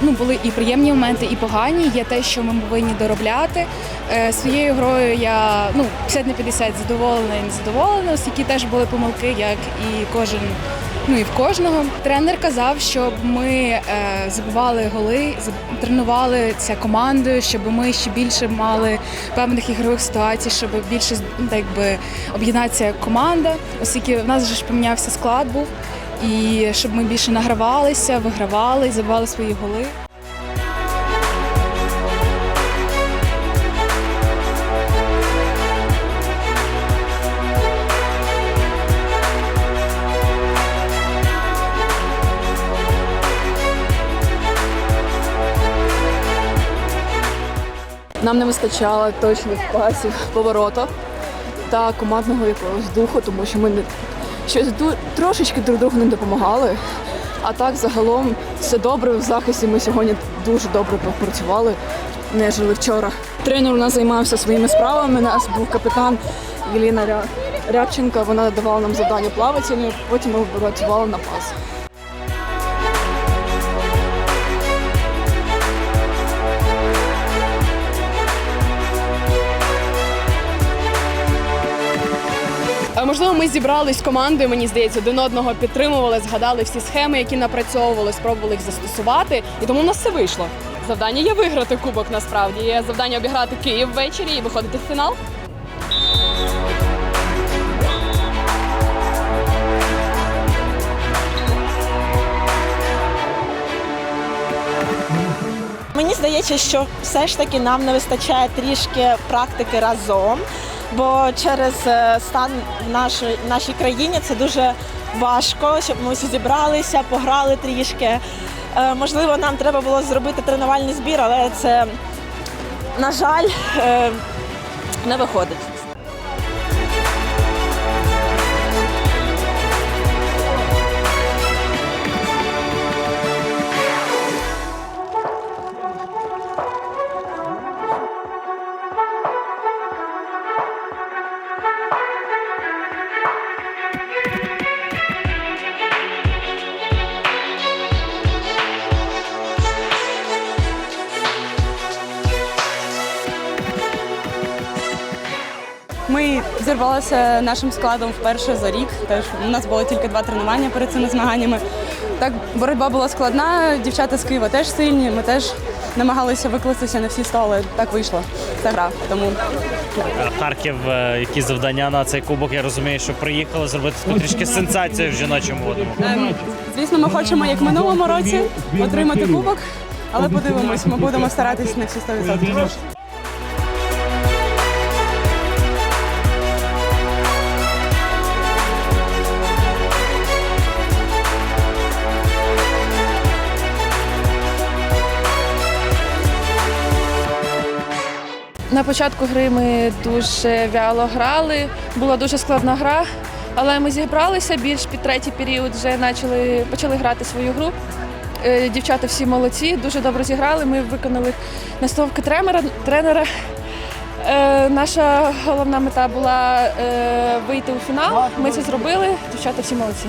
були і приємні моменти, і погані. Є те, що ми повинні доробляти. Е, Своєю грою я ну 50 на 50 задоволена і незадоволена, оскільки теж були помилки, як і кожен. Ну і в кожного тренер казав, щоб ми е, забивали голи, заб- тренувалися командою, щоб ми ще більше мали певних ігрових ситуацій, щоб більше ну, так би об'єднатися команда, оскільки в нас вже ж помінявся склад був, і щоб ми більше награвалися, вигравали, забивали свої голи. Нам не вистачало точних пасів, поворотів та командного якогось духу, тому що ми не щось трошечки друг другу не допомагали. А так загалом все добре в захисті. Ми сьогодні дуже добре попрацювали, не жили вчора. Тренер у нас займався своїми справами. У нас був капітан Єліна Ря... Рябченка. Вона давала нам завдання плавати, потім ми працювали на пас. Можливо, ми зібрались командою, мені здається, один одного підтримували, згадали всі схеми, які напрацьовували, спробували їх застосувати, і тому в нас все вийшло. Завдання є виграти кубок насправді. Є завдання обіграти Київ ввечері і виходити в фінал. Мені здається, що все ж таки нам не вистачає трішки практики разом, бо через е, стан в нашій, країні це дуже важко, щоб ми всі зібралися, пограли трішки. Е, Можливо, нам треба було зробити тренувальний збір, але це, на жаль, е, не виходить. Ми зірвалися нашим складом вперше за рік. Теж у нас було тільки два тренування перед цими змаганнями. Так, боротьба була складна. Дівчата з Києва теж сильні. Ми теж намагалися викластися на всі столи. Так вийшло. Це гра. Тому Харків, е, які завдання на цей кубок, я розумію, що приїхали зробити трішки сенсацію в жіночому водному. ем, звісно, ми хочемо, як в минулому році, отримати кубок, але подивимось, ми будемо старатись на всі 100%. На початку гри ми дуже вяло грали, була дуже складна гра, але ми зібралися більш під третій період, вже почали, почали грати свою гру. Е, Дівчата всі молодці, дуже добре зіграли. Ми виконали настановки тренера. тренера. Е, Наша головна мета була е, вийти у фінал. Ми це зробили. Дівчата всі молодці.